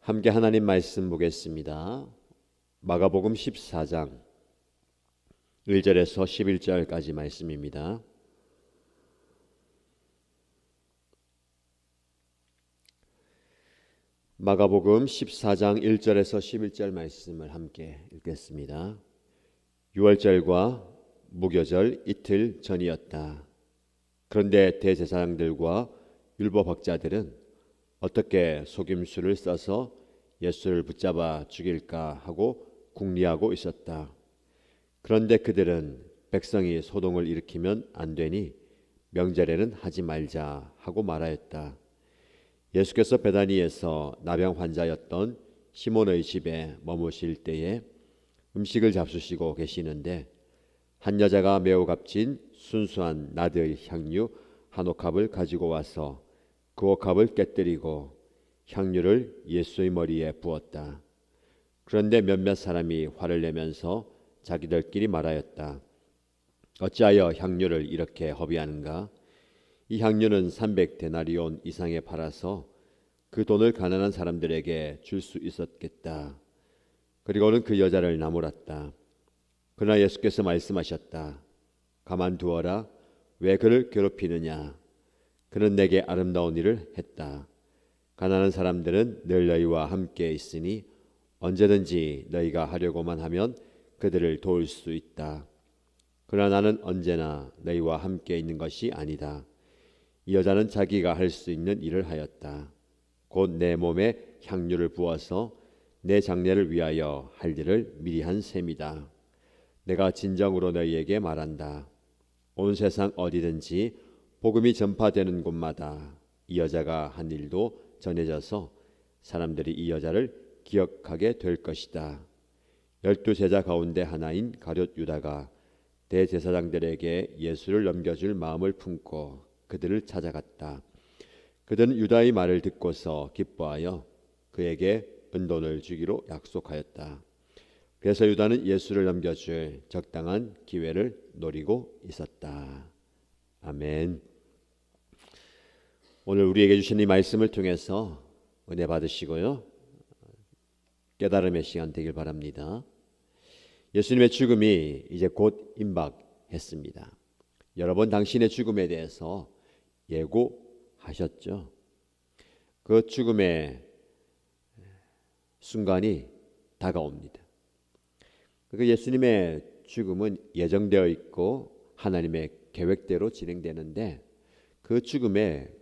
함께 하나님 말씀 보겠습니다. 마가복음 14장 1절에서 11절까지 말씀입니다. 마가복음 14장 1절에서 11절 말씀을 함께 읽겠습니다. 6월절과 무교절 이틀 전이었다. 그런데 대제사장들과 율법학자들은 어떻게 속임수를 써서 예수를 붙잡아 죽일까 하고 궁리하고 있었다. 그런데 그들은 백성이 소동을 일으키면 안 되니 명절에는 하지 말자 하고 말하였다. 예수께서 베다니에서 나병 환자였던 시몬의 집에 머무실 때에 음식을 잡수시고 계시는데 한 여자가 매우 값진 순수한 나드의 향유 한 옥합을 가지고 와서 그 옥합을 깨뜨리고 향유를 예수의 머리에 부었다. 그런데 몇몇 사람이 화를 내면서 자기들끼리 말하였다. 어찌하여 향유를 이렇게 허비하는가? 이 향유는 300데나리온 이상에 팔아서 그 돈을 가난한 사람들에게 줄 수 있었겠다. 그리고는 그 여자를 나무랐다. 그러나 예수께서 말씀하셨다. 가만두어라. 왜 그를 괴롭히느냐? 그는 내게 아름다운 일을 했다. 가난한 사람들은 늘 너희와 함께 있으니 언제든지 너희가 하려고만 하면 그들을 도울 수 있다. 그러나 나는 언제나 너희와 함께 있는 것이 아니다. 이 여자는 자기가 할 수 있는 일을 하였다. 곧 내 몸에 향유를 부어서 내 장례를 위하여 할 일을 미리 한 셈이다. 내가 진정으로 너희에게 말한다. 온 세상 어디든지 복음이 전파되는 곳마다 이 여자가 한 일도 전해져서 사람들이 이 여자를 기억하게 될 것이다. 열두 제자 가운데 하나인 가룟 유다가 대제사장들에게 예수를 넘겨줄 마음을 품고 그들을 찾아갔다. 그들은 유다의 말을 듣고서 기뻐하여 그에게 은돈을 주기로 약속하였다. 그래서 유다는 예수를 넘겨줄 적당한 기회를 노리고 있었다. 아멘. 오늘 우리에게 주신 이 말씀을 통해서 은혜 받으시고요. 깨달음의 시간 되길 바랍니다. 예수님의 죽음이 이제 곧 임박했습니다. 여러 번 당신의 죽음에 대해서 예고하셨죠. 그 죽음의 순간이 다가옵니다. 그 예수님의 죽음은 예정되어 있고 하나님의 계획대로 진행되는데 그 죽음에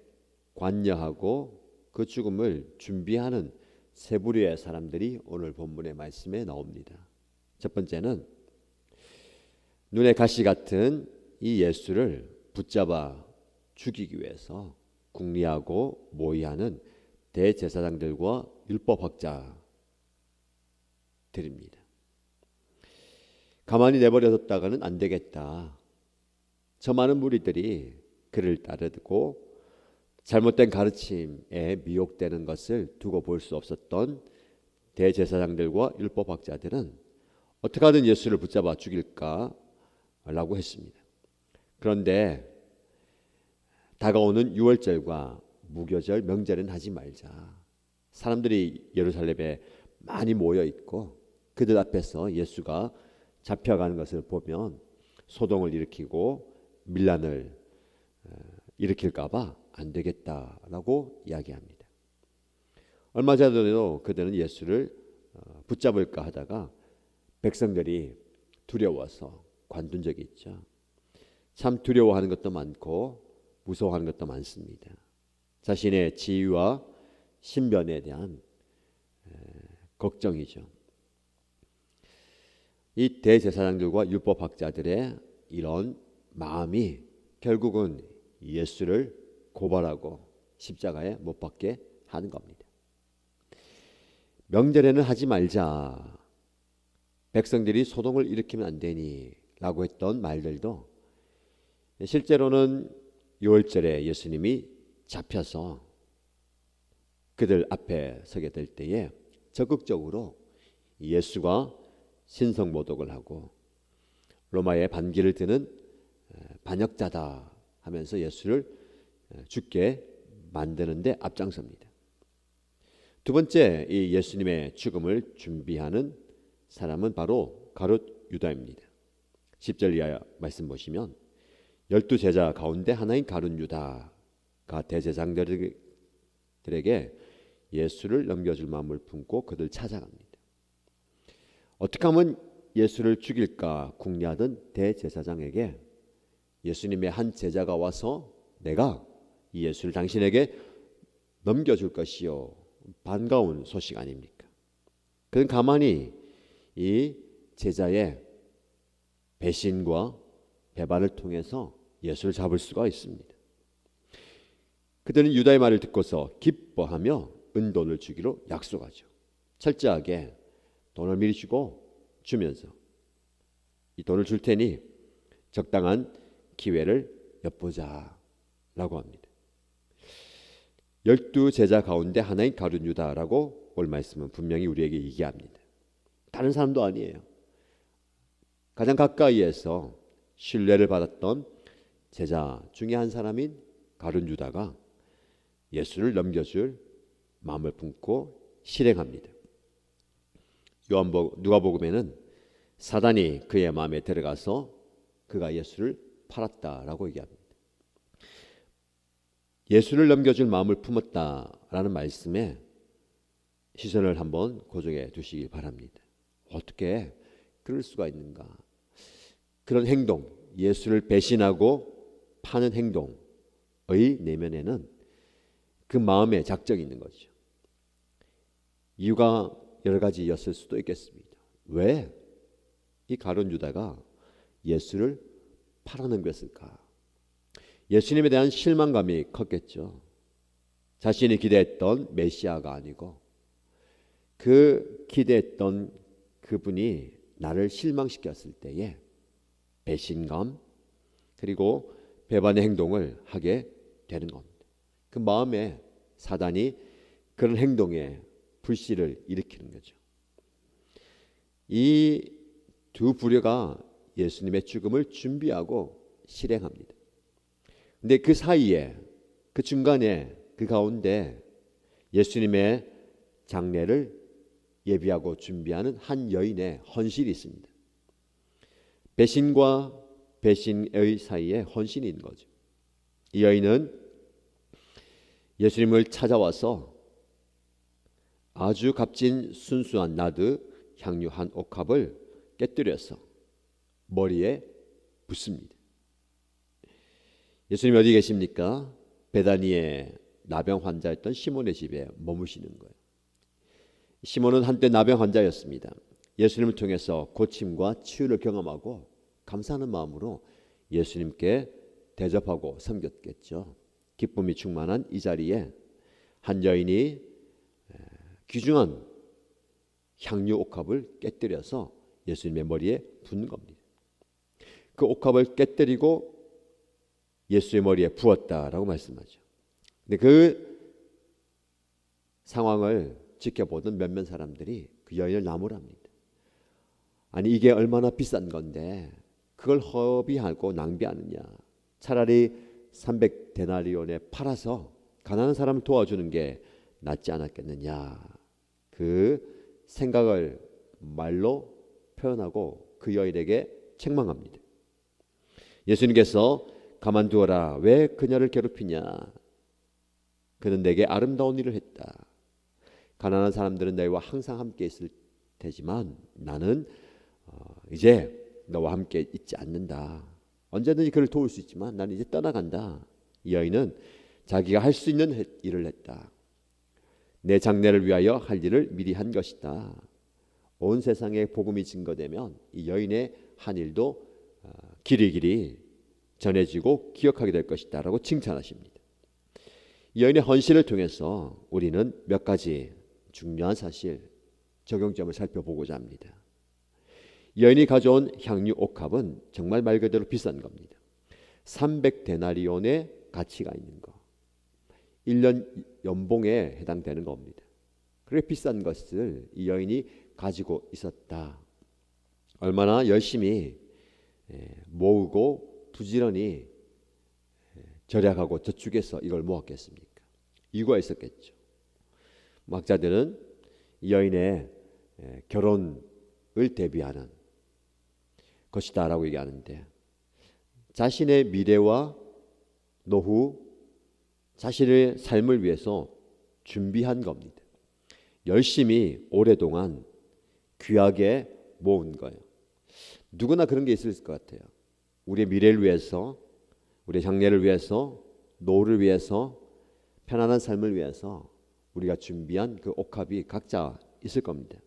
관여하고 그 죽음을 준비하는 세 부류의 사람들이 오늘 본문의 말씀에 나옵니다. 첫 번째는 눈에 가시 같은 이 예수를 붙잡아 죽이기 위해서 궁리하고 모의하는 대제사장들과 율법학자들입니다. 가만히 내버려뒀다가는 안 되겠다. 저 많은 무리들이 그를 따르고 잘못된 가르침에 미혹되는 것을 두고 볼 수 없었던 대제사장들과 율법학자들은 어떻게 하든 예수를 붙잡아 죽일까라고 했습니다. 그런데 다가오는 유월절과 무교절 명절은 하지 말자. 사람들이 예루살렘에 많이 모여 있고 그들 앞에서 예수가 잡혀가는 것을 보면 소동을 일으키고 밀란을 어, 일으킬까봐 안 되겠다라고 이야기합니다. 얼마 전에도 그들은 예수를 어, 붙잡을까 하다가 백성들이 두려워서 관둔 적이 있죠. 참 두려워하는 것도 많고 무서워하는 것도 많습니다. 자신의 지위와 신변에 대한 걱정이죠. 이 대제사장들과 율법학자들의 이런 마음이 결국은 예수를 고발하고 십자가에 못 박게 하는 겁니다. 명절에는 하지 말자. 백성들이 소동을 일으키면 안 되니라고 했던 말들도 실제로는 6월절에 예수님이 잡혀서 그들 앞에 서게 될 때에 적극적으로 예수가 신성 모독을 하고 로마의 반기를 드는 반역자다 하면서 예수를 죽게 만드는데 앞장섭니다. 두 번째 이 예수님의 죽음을 준비하는 사람은 바로 가롯 유다입니다. 10절 이하 말씀 보시면 열두 제자 가운데 하나인 가룟 유다가 대제장들에게 예수를 넘겨줄 마음을 품고 그들 찾아갑니다. 어떻게 하면 예수를 죽일까 궁리하던 대제사장에게 예수님의 한 제자가 와서 내가 이 예수를 당신에게 넘겨줄 것이요 반가운 소식 아닙니까? 그는 가만히 이 제자의 배신과 배반을 통해서 예수를 잡을 수가 있습니다. 그들은 유다의 말을 듣고서 기뻐하며 은돈을 주기로 약속하죠. 철저하게 돈을 미리 주고 주면서 이 돈을 줄 테니 적당한 기회를 엿보자라고 합니다. 열두 제자 가운데 하나인 가룟 유다라고 올 말씀은 분명히 우리에게 얘기합니다. 다른 사람도 아니에요. 가장 가까이에서 신뢰를 받았던 제자 중에 한 사람인 가룟 유다가 예수를 넘겨줄 마음을 품고 실행합니다. 요한복 누가복음에는 사단이 그의 마음에 들어가서 그가 예수를 팔았다라고 얘기합니다. 예수를 넘겨줄 마음을 품었다라는 말씀에 시선을 한번 고정해 두시기 바랍니다. 어떻게 그럴 수가 있는가? 그런 행동, 예수를 배신하고 파는 행동의 내면에는 그 마음의 작정이 있는 거죠. 이유가 여러 가지였을 수도 있겠습니다. 왜 이 가론 유다가 예수를 팔아넘겼을까? 예수님에 대한 실망감이 컸겠죠. 자신이 기대했던 메시아가 아니고 그 기대했던 그분이 나를 실망시켰을 때에 배신감 그리고 배반의 행동을 하게 되는 겁니다. 그 마음에 사단이 그런 행동에 불씨를 일으키는 거죠. 이 두 부류가 예수님의 죽음을 준비하고 실행합니다. 근데 그 사이에 그 중간에 그 가운데 예수님의 장례를 예비하고 준비하는 한 여인의 헌실이 있습니다. 배신과 배신의 사이에 헌신이 있는 거죠. 이 여인은 예수님을 찾아와서 아주 값진 순수한 나드 향유 한 옥합을 깨뜨려서 머리에 붓습니다. 예수님 어디 계십니까? 베다니에 나병 환자였던 시몬의 집에 머무시는 거예요. 시몬은 한때 나병 환자였습니다. 예수님을 통해서 고침과 치유를 경험하고 감사하는 마음으로 예수님께 대접하고 섬겼겠죠. 기쁨이 충만한 이 자리에 한 여인이 귀중한 향유 옥합을 깨뜨려서 예수님의 머리에 붓는 겁니다. 그 옥합을 깨뜨리고 예수의 머리에 부었다라고 말씀하죠. 근데 그 상황을 지켜보던 몇몇 사람들이 그 여인을 나무랍니다. 아니 이게 얼마나 비싼 건데 그걸 허비하고 낭비하느냐. 차라리 300 데나리온에 팔아서 가난한 사람을 도와주는 게 낫지 않았겠느냐. 그 생각을 말로 표현하고 그 여인에게 책망합니다. 예수님께서 가만두어라. 왜 그녀를 괴롭히냐? 그는 내게 아름다운 일을 했다. 가난한 사람들은 너희와 항상 함께 있을 테지만 나는 어, 이제 너와 함께 있지 않는다. 언제든지 그를 도울 수 있지만 나는 이제 떠나간다. 이 여인은 자기가 할 수 있는 일을 했다. 내 장래를 위하여 할 일을 미리 한 것이다. 온 세상에 복음이 증거되면 이 여인의 한 일도 어, 길이길이 전해지고 기억하게 될 것이다라고 칭찬하십니다. 이 여인의 헌신을 통해서 우리는 몇 가지 중요한 사실 적용점을 살펴보고자 합니다. 여인이 가져온 향유 옥합은 정말 말 그대로 비싼 겁니다. 300 데나리온의 가치가 있는 거. 1년 연봉에 해당되는 겁니다. 그래 비싼 것을 이 여인이 가지고 있었다. 얼마나 열심히 예, 모으고 부지런히 예, 절약하고 저축해서 이걸 모았겠습니까? 이유가 있었겠죠. 학자들은 이 여인의 에, 결혼을 대비하는 것이다라고 얘기하는데 자신의 미래와 노후, 자신의 삶을 위해서 준비한 겁니다. 열심히 오랫동안 귀하게 모은 거예요. 누구나 그런 게 있을 것 같아요. 우리의 미래를 위해서, 우리의 장래를 위해서, 노후를 위해서, 편안한 삶을 위해서 우리가 준비한 그 옥합이 각자 있을 겁니다.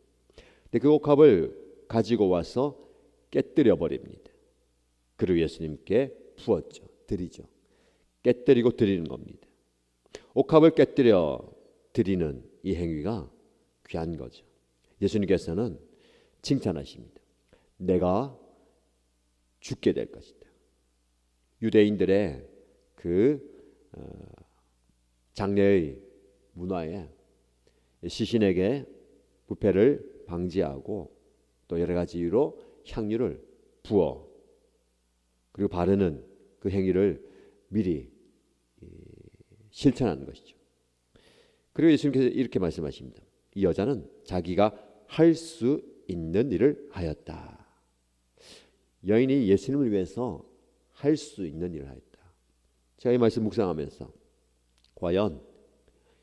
근데 그 옥합을 가지고 와서 깨뜨려 버립니다. 그리고 예수님께 부었죠. 드리죠. 깨뜨리고 드리는 겁니다. 옥합을 깨뜨려 드리는 이 행위가 귀한 거죠. 예수님께서는 칭찬하십니다. 내가 죽게 될 것이다. 유대인들의 그 어, 장래의 문화에 시신에게 부패를 방지하고 또 여러 가지 이유로 향유를 부어 그리고 바르는 그 행위를 미리 실천하는 것이죠. 그리고 예수님께서 이렇게 말씀하십니다. 이 여자는 자기가 할 수 있는 일을 하였다. 여인이 예수님을 위해서 할 수 있는 일을 하였다. 제가 이 말씀 묵상하면서 과연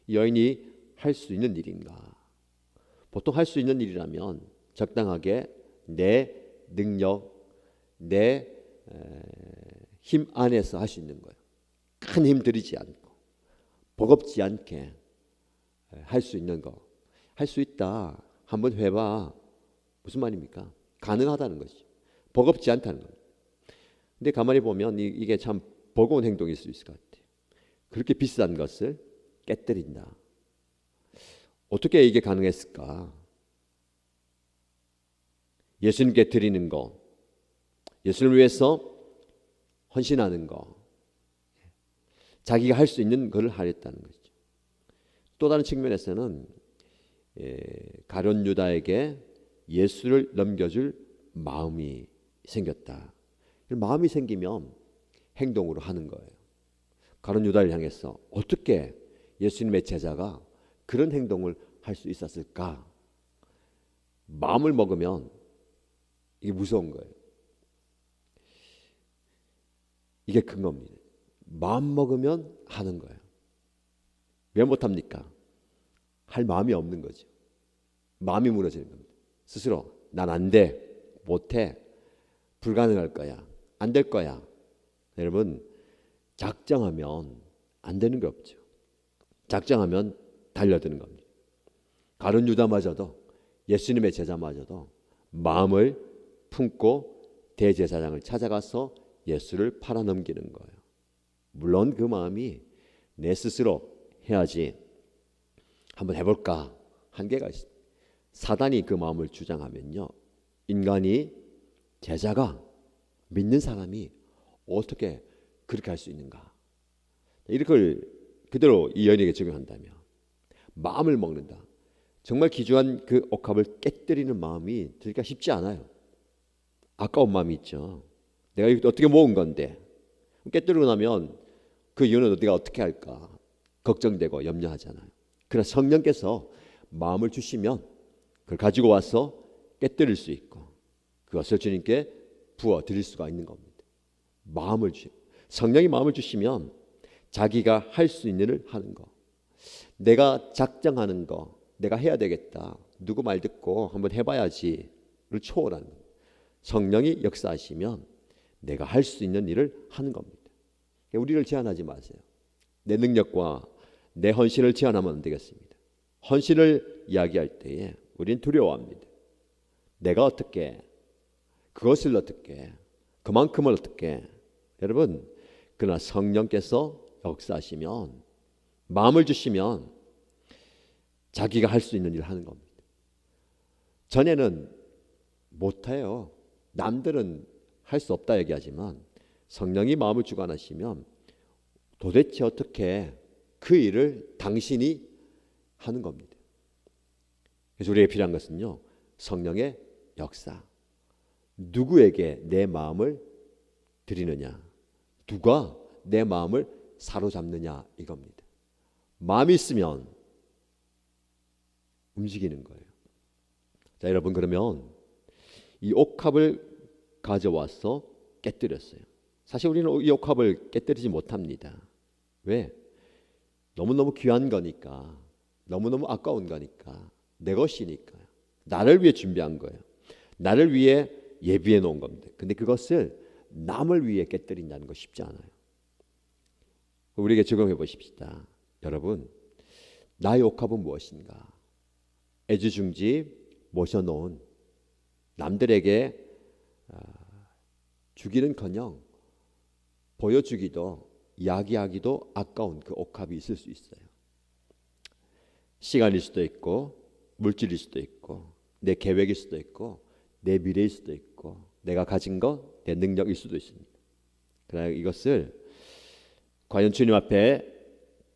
여인이 할 수 있는 일인가? 보통 할 수 있는 일이라면 적당하게 내 능력, 내 힘 안에서 할 수 있는 거예요. 큰 힘 들이지 않고 버겁지 않게 할 수 있는 거. 할 수 있다. 한번 해봐. 무슨 말입니까? 가능하다는 것이죠. 버겁지 않다는 겁니다. 근데 가만히 보면 이 게 참 버거운 행동일 수 있을 것 같아요. 그렇게 비싼 것을 깨뜨린다. 어떻게 이게 가능했을까? 예수님께 드리는 거, 예수님을 위해서 헌신하는 거, 자기가 할 수 있는 것을 하랬다는 것이죠. 또 다른 측면에서는 예, 가론 유다에게 예수를 넘겨줄 마음이 생겼다. 마음이 생기면 행동으로 하는 거예요. 가론 유다를 향해서 어떻게 예수님의 제자가 그런 행동을 할 수 있었을까? 마음을 먹으면 이게 무서운 거예요. 이게 큰 겁니다. 마음 먹으면 하는 거예요. 왜 못합니까? 할 마음이 없는 거죠. 마음이 무너지는 겁니다. 스스로 난 안 돼, 못해, 불가능할 거야, 안 될 거야. 여러분 작정하면 안 되는 게 없죠. 작정하면 달려드는 겁니다. 가룟 유다마저도 예수님의 제자마저도 마음을 품고 대제사장을 찾아가서 예수를 팔아넘기는 거예요. 물론 그 마음이 내 스스로 해야지 한번 해볼까 한계가 있습니다. 사단이 그 마음을 주장하면요, 인간이 제자가 믿는 사람이 어떻게 그렇게 할 수 있는가? 이걸 그대로 이 여인에게 적용한다면 마음을 먹는다. 정말 기주한 그 옥합을 깨뜨리는 마음이 들기가 쉽지 않아요. 아까운 마음이 있죠. 내가 이거 어떻게 모은 건데 깨뜨리고 나면 그 이유는 어디가 어떻게 할까 걱정되고 염려하잖아요. 그러나 성령께서 마음을 주시면 그걸 가지고 와서 깨뜨릴 수 있고 그것을 주님께 부어 드릴 수가 있는 겁니다. 마음을 주 성령이 마음을 주시면 자기가 할 수 있는 일을 하는 거. 내가 작정하는 거, 내가 해야 되겠다. 누구 말 듣고 한번 해 봐야지를 초월하는 거. 성령이 역사하시면 내가 할 수 있는 일을 하는 겁니다. 우리를 제한하지 마세요. 내 능력과 내 헌신을 제한하면 안 되겠습니다. 헌신을 이야기할 때에 우리는 두려워합니다. 내가 어떻게 그것을 어떻게 그만큼을 어떻게 여러분 그러나 성령께서 역사하시면 마음을 주시면 자기가 할 수 있는 일을 하는 겁니다. 전에는 못해요. 남들은 할 수 없다 얘기하지만 성령이 마음을 주관하시면 도대체 어떻게 그 일을 당신이 하는 겁니다. 그래서 우리에게 필요한 것은요. 성령의 역사. 누구에게 내 마음을 드리느냐. 누가 내 마음을 사로잡느냐 이겁니다. 마음이 있으면 움직이는 거예요. 자, 여러분 그러면 이 옥합을 가져와서 깨뜨렸어요. 사실 우리는 이 옥합을 깨뜨리지 못합니다. 왜? 너무너무 귀한 거니까. 너무너무 아까운 거니까. 내 것이니까. 나를 위해 준비한 거예요. 나를 위해 예비해 놓은 겁니다. 근데 그것을 남을 위해 깨뜨린다는 거 쉽지 않아요. 우리에게 적용해 보십시다. 여러분, 나의 옥합은 무엇인가? 애지중지 모셔놓은 남들에게 아, 주기는커녕 보여주기도 이야기하기도 아까운 그 옥합이 있을 수 있어요. 시간일 수도 있고 물질일 수도 있고 내 계획일 수도 있고 내 미래일 수도 있고 내가 가진 것 내 능력일 수도 있습니다. 그러나 이것을 과연 주님 앞에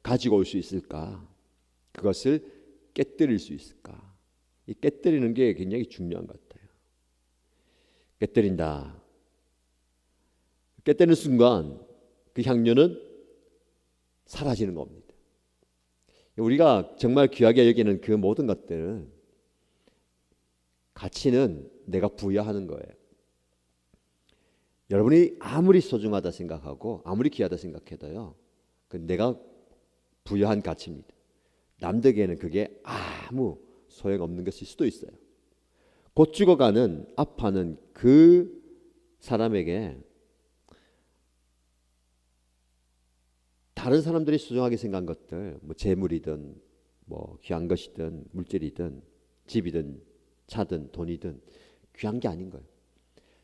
가지고 올 수 있을까? 그것을 깨뜨릴 수 있을까? 이 깨뜨리는 게 굉장히 중요한 것 같아요. 깨뜨린다. 깨뜨리는 순간 그 향료는 사라지는 겁니다. 우리가 정말 귀하게 여기는 그 모든 것들은 가치는 내가 부여하는 거예요. 여러분이 아무리 소중하다 생각하고 아무리 귀하다 생각해도요, 그 내가 부여한 가치입니다. 남들에게는 그게 아무 소용 없는 것일 수도 있어요. 곧 죽어가는 아파하는 그 사람에게 다른 사람들이 소중하게 생각한 것들, 뭐 재물이든 뭐 귀한 것이든 물질이든 집이든 차든 돈이든 귀한 게 아닌 거예요.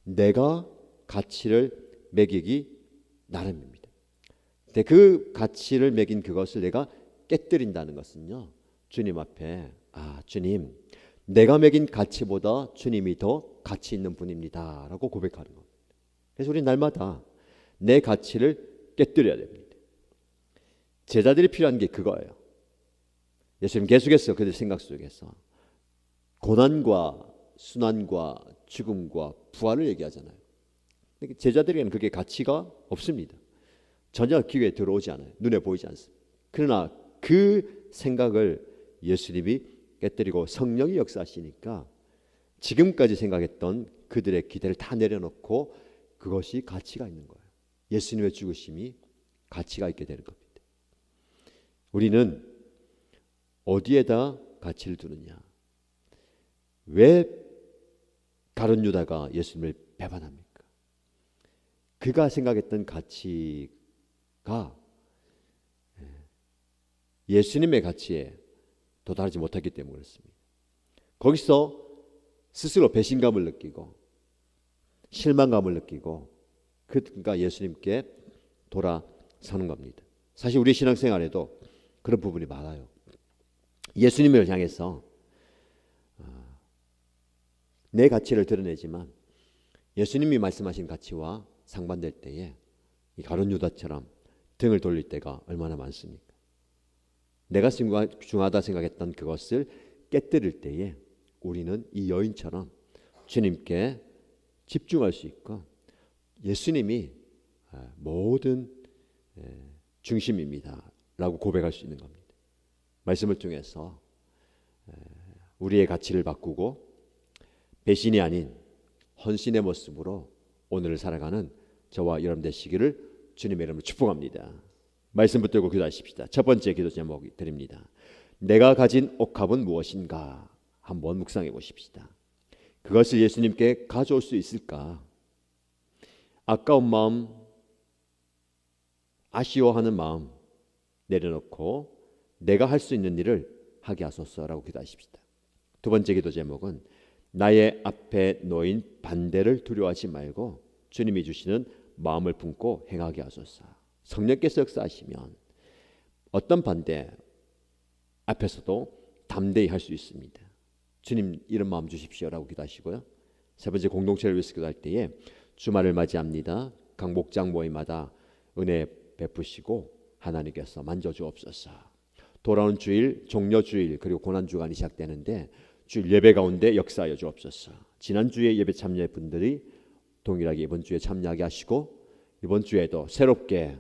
내가 가치를 매기기 나름입니다. 근데 그 가치를 매긴 그것을 내가 깨뜨린다는 것은요. 주님 앞에 아 주님 내가 매긴 가치보다 주님이 더 가치 있는 분입니다라고 고백하는 겁니다. 그래서 우리 날마다 내 가치를 깨뜨려야 됩니다. 제자들이 필요한 게 그거예요. 예수님 계속해서 그들 생각 속에서 고난과 순환과 죽음과 부활을 얘기하잖아요. 제자들에게는 그게 가치가 없습니다. 전혀 귀에 들어오지 않아요. 눈에 보이지 않습니다. 그러나 그 생각을 예수님이 깨뜨리고 성령이 역사하시니까 지금까지 생각했던 그들의 기대를 다 내려놓고 그것이 가치가 있는 거예요. 예수님의 죽으심이 가치가 있게 되는 겁니다. 우리는 어디에다 가치를 두느냐? 왜 가론 유다가 예수님을 배반합니까? 그가 생각했던 가치가 예, 예수님의 가치에 도달하지 못했기 때문에 그렇습니다. 거기서 스스로 배신감을 느끼고 실망감을 느끼고 그가 예수님께 돌아서는 겁니다. 사실 우리 신앙생활에도 그런 부분이 많아요. 예수님을 향해서 어, 내 가치를 드러내지만 예수님이 말씀하신 가치와 상반될 때에 이 가론 유다처럼 등을 돌릴 때가 얼마나 많습니까? 내가 중하다 생각했던 그것을 깨뜨릴 때에 우리는 이 여인처럼 주님께 집중할 수 있고 예수님이 어, 모든 중심입니다. 라고 고백할 수 있는 겁니다. 말씀을 통해서 우리의 가치를 바꾸고 배신이 아닌 헌신의 모습으로 오늘을 살아가는 저와 여러분 되시기를 주님의 이름으로 축복합니다. 말씀 붙들고 기도하십시다. 첫 번째 기도 제목 드립니다. 내가 가진 옥합은 무엇인가 한번 묵상해 보십시다. 그것을 예수님께 가져올 수 있을까? 아까운 마음, 아쉬워하는 마음, 내려놓고 내가 할 수 있는 일을 하게 하소서라고 기도하십시다. 두 번째 기도 제목은 나의 앞에 놓인 반대를 두려워하지 말고 주님이 주시는 마음을 품고 행하게 하소서. 성령께서 역사하시면 어떤 반대 앞에서도 담대히 할 수 있습니다. 주님 이런 마음 주십시오라고 기도하시고요. 세 번째 공동체를 위해서 기도할 때에 주말을 맞이합니다. 각 목장 모임마다 은혜 베푸시고 하나님께서 만져주옵소서. 돌아온 주일, 종려 주일 그리고 고난 주간이 시작되는데 주일 예배 가운데 역사하여 주옵소서. 지난 주에 예배 참여한 분들이 동일하게 이번 주에 참여하게 하시고 이번 주에도 새롭게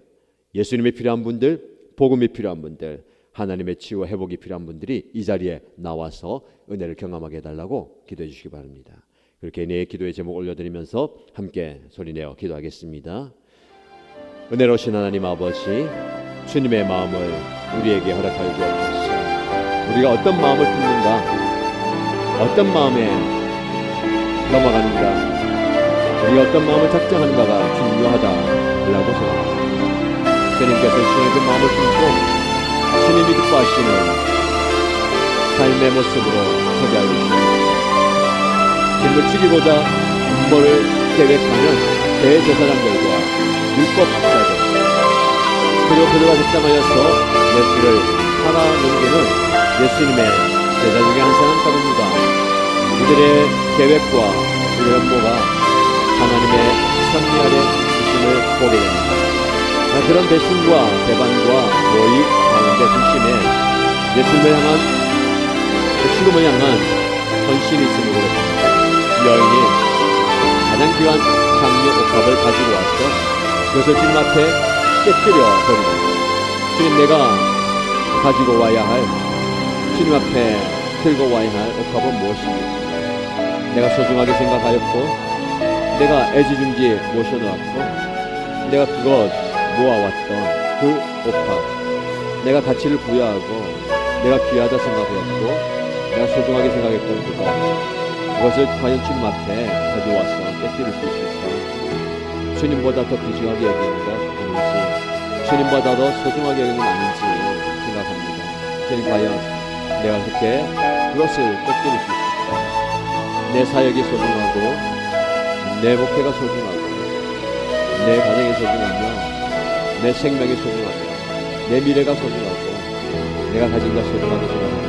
예수님이 필요한 분들, 복음이 필요한 분들, 하나님의 치유와 회복이 필요한 분들이 이 자리에 나와서 은혜를 경험하게 해달라고 기도해 주시기 바랍니다. 그렇게 내 기도의 제목 올려드리면서 함께 소리내어 기도하겠습니다. 은혜로우신 하나님 아버지 주님의 마음을 우리에게 허락하여 주옵소서. 우리가 어떤 마음을 품는가, 어떤 마음에 넘어가는가, 우리가 어떤 마음을 작정하는가가 중요하다라고 생각합니다. 주님께서 주님의 그 마음을 품고 주님이 기뻐하시는 삶의 모습으로 서게 하여 주시옵소서. 주님을 죽이고자 음모를 계획하는 대제사장들과 율법 학자들 그리고 그들과 적당하여서 예수를 팔아 넘기는 예수님의 제자 중에 한 사람 따릅니다. 이들의 계획과 이들의 업무가 하나님의 아래 주심을 보게 됩니다. 그런 배신과 배반과 모의 가운데 중심에 예수님을 향한 그 죽음을 향한 헌신이 있음을 고백합니다. 여인이 가장 귀한 향료 옥합을 가지고 와서 그것을 주님 앞에 깨뜨려 버리고 주님 내가 가지고 와야 할 주님 앞에 들고 와야 할 옥합은 무엇입니까? 내가 소중하게 생각하였고 내가 애지중지 모셔놓았고 내가 그것 모아왔던 그 옥합 내가 가치를 부여하고 내가 귀하다 생각했고 내가 소중하게 생각했던 그것 그것을 과연 주님 앞에 가져와서 깨뜨릴 수 있을까? 주님보다 더 귀중하게 여기는 것 아닌지 주님보다 더 소중하게 여기는 것 아닌지 생각합니다. 주님 과연 내가 그렇게 그것을 깨뜨릴 수 있을까? 내 사역이 소중하고 내 목회가 소중하고 내 가정이 소중하며 내 생명이 소중하고 내 미래가 소중하고 내가 가진 것 소중하게 생각합니다.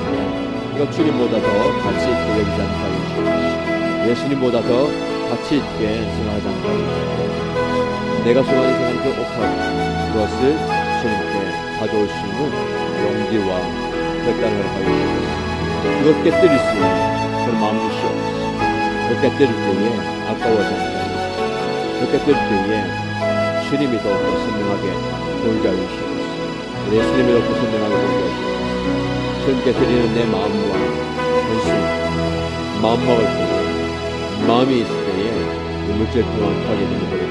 이거 주님보다 더 가치 있게 여기지 주시옵소서. 예수님보다 더 가치 있게 생각하지 주시옵소서. 내가 소중하게 생각하는 그 옥합 그것을 주님께 가져올 수 있는 용기와 결단을 허락하여 주시옵소서. 그것 깨뜨릴 수 있는 그런 마음 주시옵소서. 그 깨뜨릴 때에 않게 그 깨뜨릴 때에 주님이 더욱더 선명하게 보이게 주시옵소서. 예수님이 더욱더 선명하게 보이게 주시옵소서. 주님께 드리는 내 마음과 헌신, 마음 먹을 때, 마음이 있을 때에 그 물질 또한 하게 되는 거예요.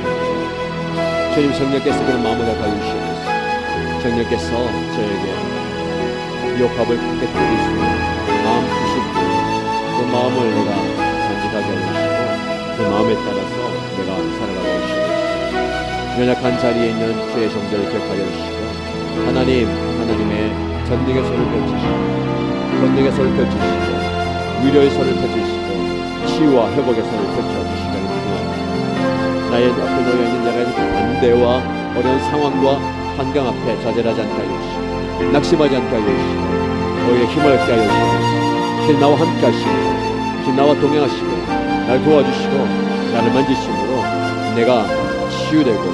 주님 성령께서 그런 마음을 가져 주시옵소서. 성령께서 저에게 수 있는 마음 주실 때그 마음을 내가 간직하게 하시고 그 마음에 따라서 내가 살아가게 하시옵소서. 연약한 자리에 있는 주의 정절을 기억하여 주시고 하나님, 하나님의 전능의 손을 펼치시고 권능의 손을 펼치시고 위로의 손을 펼치시고 치유와 회복의 손을 펼쳐 주시기를 기도합니다. 나의 앞에 놓여 있는 여러 가지 반대와 어려운 상황과 환경 앞에 좌절하지 않게 하여 주시고 낙심하지 않게 하여 주시고 오히려 힘을 얻게 하여 주시고 나와 함께 하시고 주님 나와 동행하시고 날 도와주시고 나를 만지심으로 내가 치유되고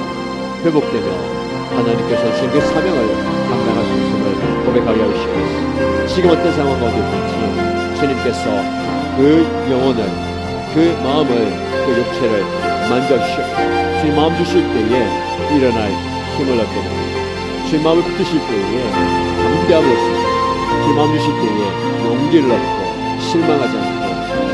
회복되며 하나님께서 주신 그 사명을 감당할 수 있음을 고백하게 하시옵소서. 지금 어떤 상황 가운데 있든지 주님께서 그 영혼을, 그 마음을, 그 육체를 만져주시옵소서. 주님 마음 주실 때에 일어날 힘을 얻게 됩니다. 주님 마음을 붙드실 때에 담대함을 얻습니다. 주님 마음 주실 때에 용기를 얻고 실망하지 않고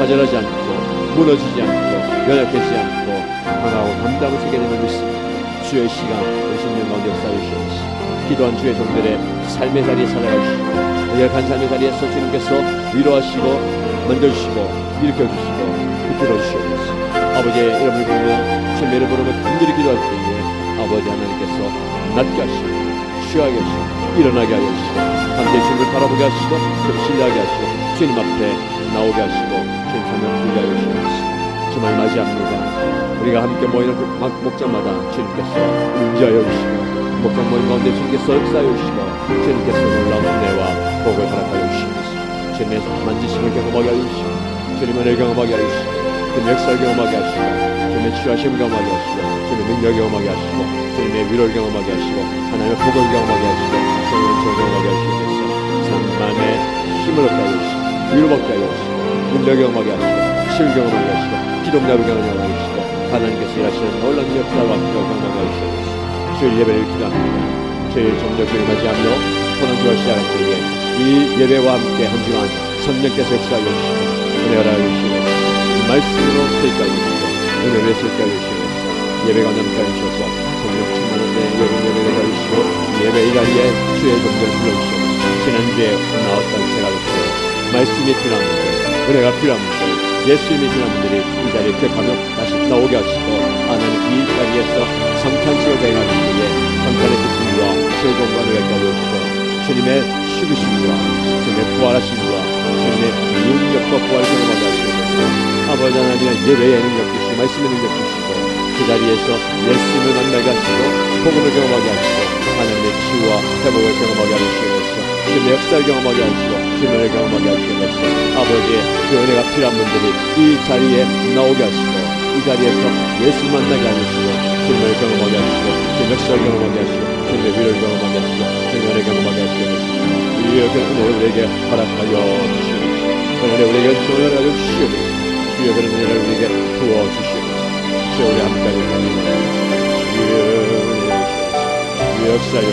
좌절하지 않고 무너지지 않고 연약해지지 않고 강하고 담대함을 쓰게 되는 믿습니다. 주의 시간 우리 심령 가운데 역사해 주시옵소서. 기도한 주의 종들의 삶의 자리에 살아가시고 열한 삶의 자리에서 주님께서 위로하시고 만져주시고 일으켜주시고 붙들어 주시옵소서. 아버지 이름을 부르며 주님의 부르며 간절히 기도할 때에 아버지 하나님께서 낫게 하시고 쉬하게 하시고 일어나게 하여 주시고 함께 주님을 바라보게 하시고 그를 신뢰하게 하시고 주님 앞에 나오게 하시고 사명 부게 하여 주시옵소서. 주말 맞이합니다. 우리가 함께 모이는 그 목장마다 주님께서 임재하여 주시고 목장 모임 가운데 주님께서 역사하여 주시고 주님께서 놀라운 은혜와 복을 허락하여 주시옵소서. 주님의 만지심을 경험하게 하여 주시고 주님의 은혜를 경험하게 하여 주시고 주님의 역사를 경험하게 하시고 주님의 치유하심을 경험하게 하시고 주님의 능력을 경험하게 하시고 주님의 위로를 경험하게 하시고 하나님의 복을 경험하게 하시고 은총을 경험하게 하시옵소서. 삶의 힘을 얻게 하여 주시고 위로받게 하여 주시고 능력을 경험하게 하시고 치유를 경험하게 하시고 기동자를 경험하게 하시고 하나님께서 일하시는 놀라운 역사와 기도 경험하게 하시옵소서. 주의 예배를 기도합니다. 주의 종족을 맞이하며 고난 주가 시작할 때에 이 예배와 함께 한 주간 성령께서 역사하여 주시고 은혜가 주시고 이 말씀으로 저희까지 주시고 은혜를 저희까지 주시고 예배가 넘게 주셔서 성령 충만한 데 여러분 예배가 주시고 예배 이 자리에 주의 종들을 불러주시고 지난주에 나왔던 새가 주시고 말씀이 필요한 분들 은혜가 분들 예수님이 필요한 분들이 이 자리에 기억하며 다시 나오게 하시고 하나님 이 자리에서 성탄식을 대행하는 때에 성탄의 기쁨과 즐거움과 하여 주시고 주님의 죽으심과 주님의 부활하심과 주님의 능력과 부활을 경험하게 하시옵소서 아버지 하나님의 예배의 능력 주시고 말씀의 능력 주시고 그 자리에서 예수님을 만나게 하시고 복음을 경험하게 하시고 치유와 회복을 경험하게 하시옵소서. 주님의 역사를 경험하게 하시고 주님을 경험하게 하시옵소서. 아버지의 그 은혜가 필요한 분들이 이 자리에 나오게 하시고 이 자리에서 예수 만나게 하시고 주님을 경험하게 하시고 주님의 역사를 경험하게 하시고 주님의 위를 경험하게 하시고 주님의 은혜를 경험하게 하시옵소서. 주의 그 은혜를 우리에게 허락하여 주시옵소서. 은혜를 우리에게 주을 하여 주시옵소서. 주의 그 은혜를 우리에게 부어 주시옵소서. 주여 우리 함께 하옵소서 주의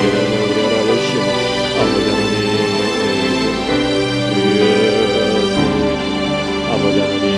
은혜를 우리에게 하여 주시옵소서 아버지 하나님 아버지 하나님